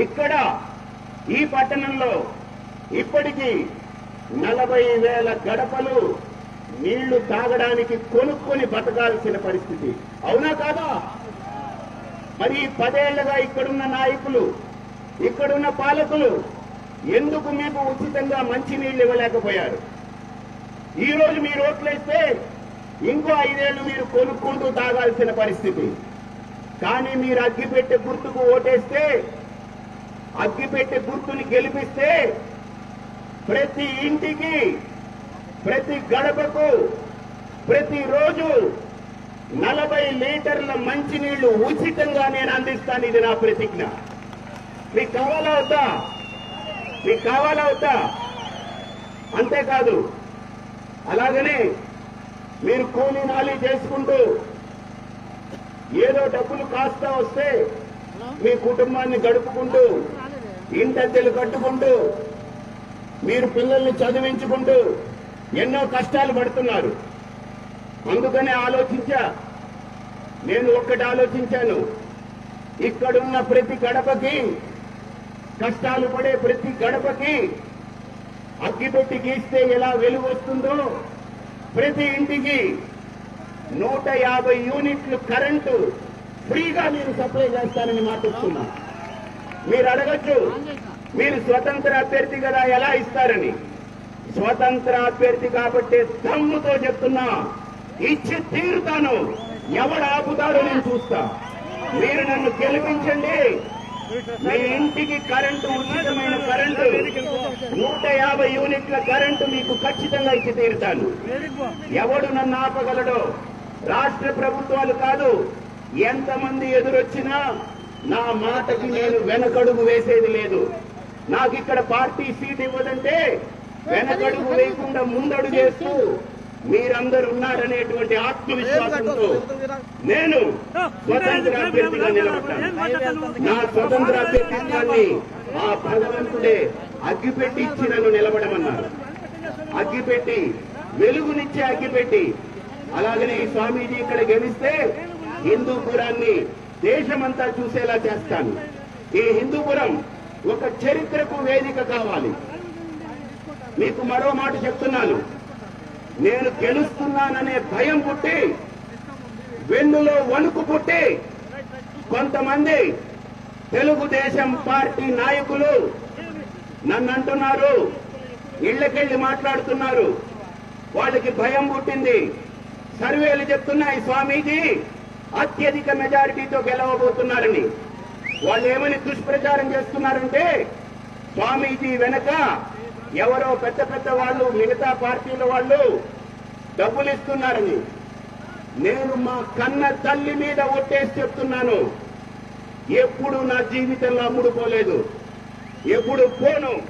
ఇక్కడ ఈ పట్టణంలో ఇప్పటికీ నలభై వేల గడపలు నీళ్ళు తాగడానికి కొనుక్కొని బతకాల్సిన పరిస్థితి. అవునా కాదా? మరి ఈ పదేళ్ళుగా ఇక్కడున్న నాయకులు ఇక్కడున్న పాలకులు ఎందుకు మీకు ఉచితంగా మంచి నీళ్ళు ఇవ్వలేకపోయారు? ఈ రోజు మీరు ఓట్లేస్తే ఇంకో ఐదేళ్ళు మీరు కొనుక్కుంటూ తాగాల్సిన పరిస్థితి. కానీ మీరు అగ్గిపెట్టె గుర్తుకు ఓటేస్తే అగ్గిపెట్టె గుర్తుని గెలిపిస్తే ప్రతి ఇంటికి ప్రతి గడపకు ప్రతిరోజు నలభై లీటర్ల మంచినీళ్ళు ఉచితంగా నేను అందిస్తాను. ఇది నా ప్రతిజ్ఞ. మీకు కావాలా అవుతా మీకు కావాలా అవుతా అంతేకాదు అలాగనే మీరు కూలీ నాలి చేసుకుంటూ ఏదో డబ్బులు కాస్తా వస్తే మీ కుటుంబాన్ని గడుపుకుంటూ ఇంటద్దెలు కట్టుకుంటూ మీరు పిల్లల్ని చదివించుకుంటూ ఎన్నో కష్టాలు పడుతున్నారు. అందుకనే ఆలోచించా. నేను ఒక్కటి ఆలోచించాను. ఇక్కడున్న ప్రతి గడపకి కష్టాలు పడే ప్రతి గడపకి అగ్గిపెట్టి గీస్తే ఎలా వెలుగు వస్తుందో ప్రతి ఇంటికి నూట యాభై యూనిట్లు కరెంటు ఫ్రీగా మీరు సప్లై చేస్తానని మాటిస్తున్నా. మీరు అడగచ్చు. మీరు స్వతంత్ర అభ్యర్థి కదా ఎలా ఇస్తారని. స్వతంత్ర అభ్యర్థి కాబట్టి దమ్ముతో చెప్తున్నా. ఇచ్చి తీరుతాను. ఎవడు ఆపుతాడో నేను చూస్తా. మీరు నన్ను గెలిపించండి. మీ ఇంటికి కరెంటు ఉచితమైన కరెంటు. నూట యాభై యూనిట్ల కరెంటు మీకు ఖచ్చితంగా ఇచ్చి తీరుతాను. ఎవడు నన్ను ఆపగలడో రాష్ట్ర ప్రభుత్వాలు కాదు. ఎంతమంది ఎదురొచ్చినా నా మాటకి నేను వెనకడుగు వేసేది లేదు. నాకు ఇక్కడ పార్టీ సీట్ ఇవ్వదంటే వెనకడుగు వేయకుండా ముందడుగు చేస్తూ మీరందరూ ఉన్నారనేటువంటి ఆత్మవిశ్వాసంతో నేను స్వతంత్ర అభ్యర్థిగా నిలబడ్డాను. నా స్వతంత్ర అభ్యర్థిత్వాన్ని ఆ భగవంతుడే అగ్గిపెట్టి ఇచ్చి నన్ను నిలబడమన్నారు. అగ్గిపెట్టి వెలుగునిచ్చే అగ్గిపెట్టి. అలాగనే ఈ స్వామీజీ ఇక్కడ గెలిస్తే హిందూపురాన్ని దేశమంతా చూసేలా చేస్తాను. ఈ హిందూపురం ఒక చరిత్రకు వేదిక కావాలి. మీకు మరో మాట చెప్తున్నాను. నేను గెలుస్తున్నాననే భయం పుట్టి వెన్నులో వణుకు పుట్టి కొంతమంది తెలుగుదేశం పార్టీ నాయకులు నన్ను అంటున్నారు ఇళ్ళకెళ్ళి మాట్లాడుతున్నారు. వాళ్ళకి భయం పుట్టింది. సర్వేలు చెప్తున్నాయి స్వామీజీ. అత్యధిక మెజారిటీతో గెలవబోతున్నారని. వాళ్ళు ఏమని దుష్ప్రచారం చేస్తున్నారంటే స్వామీజీ వెనక ఎవరో పెద్ద పెద్ద వాళ్ళు మిగతా పార్టీల వాళ్ళు డబ్బులు ఇస్తున్నారని నేను మా కన్న తల్లి మీద ఒట్టేసి చెప్తున్నాను. ఎప్పుడు నా జీవితంలో అమ్ముడుపోలేదు. ఎప్పుడు పోను.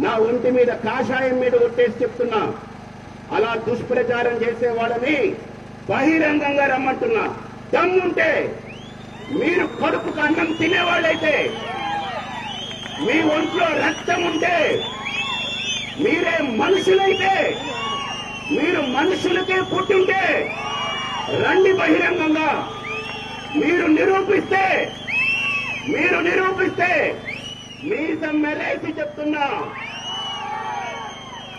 నా ఒంటి మీద కాషాయం మీద ఒట్టేసి చెప్తున్నా. అలా దుష్ప్రచారం చేసే వాళ్ళని బహిరంగంగా రమ్మంటున్నా. దమ్ముంటే మీరు కడుపుకు అన్నం తినేవాళ్ళైతే మీ ఒంట్లో రక్తం ఉంటే మీరే మనుషులైతే మీరు మనుషులకే పుట్టుంటే రండి బహిరంగంగా. మీరు నిరూపిస్తే మీరు నిరూపిస్తే మీ మెలేసి చెప్తున్నా.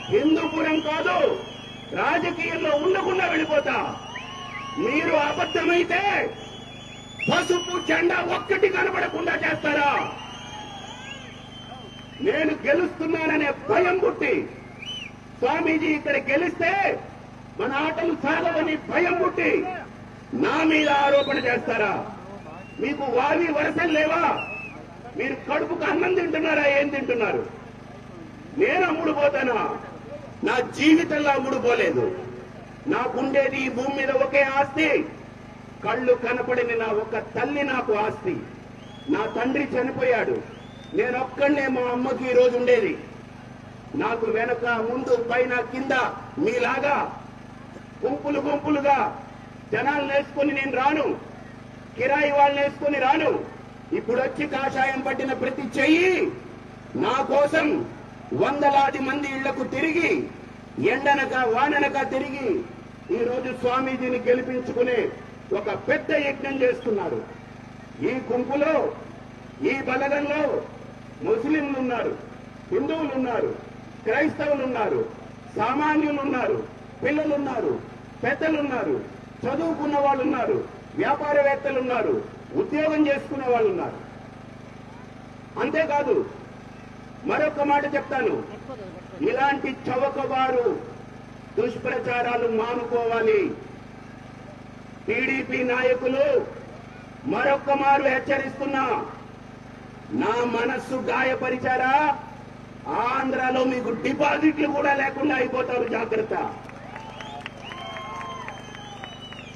హిందూపురం కాదు రాజకీయంలో ఉండకుండా వెళ్ళిపోతా. మీరు అబద్ధమైతే పసుపు జెండా ఒక్కటి కనబడకుండా చేస్తారా? నేను గెలుస్తున్నాననే భయం పుట్టి స్వామీజీ ఇక్కడ గెలిస్తే మన ఆటలు సాగవని భయం పుట్టి నా మీద ఆరోపణ చేస్తారా? మీకు వావి వరసలు లేవా? మీరు కడుపుకు అన్నం తింటున్నారా? ఏం తింటున్నారు? నేను అమ్ముడు పోతానా నా జీవితంలో అమ్ముడు పోలేదు నాకుండేది ఈ భూమి మీద ఒకే ఆస్తి. కళ్ళు కనపడిన నా ఒక తల్లి నాకు ఆస్తి. నా తండ్రి చనిపోయాడు. నేను ఒక్కడనే మా అమ్మకి ఈ రోజు ఉండేది. నాకు వెనక ముందు పైన కింద మీలాగా గుంపులు గుంపులుగా జనాలు నేర్చుకుని నేను రాను. కిరాయి వాళ్ళు వేసుకొని రాను. ఇప్పుడు వచ్చి కాషాయం పట్టిన ప్రతి చెయ్యి నా కోసం వందలాది మంది ఇళ్ళకు తిరిగి ఎండనక వాననక తిరిగి ఈ రోజు స్వామీజీని గెలిపించుకునే ఒక పెద్ద యజ్ఞం చేస్తున్నారు ఈ గుంపులో ఈ బలగంలో ముస్లింలు ఉన్నారు హిందువులు ఉన్నారు క్రైస్తవులు ఉన్నారు సామాన్యులు ఉన్నారు పిల్లలు ఉన్నారు పెద్దలు ఉన్నారు చదువుకున్న వాళ్ళు ఉన్నారు వ్యాపారవేత్తలు ఉన్నారు ఉద్యోగం చేసుకునే వాళ్ళు ఉన్నారు అంతేకాదు మరొక మాట చెప్తాను. ఇలాంటి చవకబారు దుష్ప్రచారాలు మానుకోవాలి. టీడీపీ నాయకులు మరొక్క మారు హెచ్చరిస్తున్నా నా మనస్సు గాయపరిచారా? ఆంధ్రాలో మీకు డిపాజిట్లు కూడా లేకుండా అయిపోతారు జాగ్రత్త.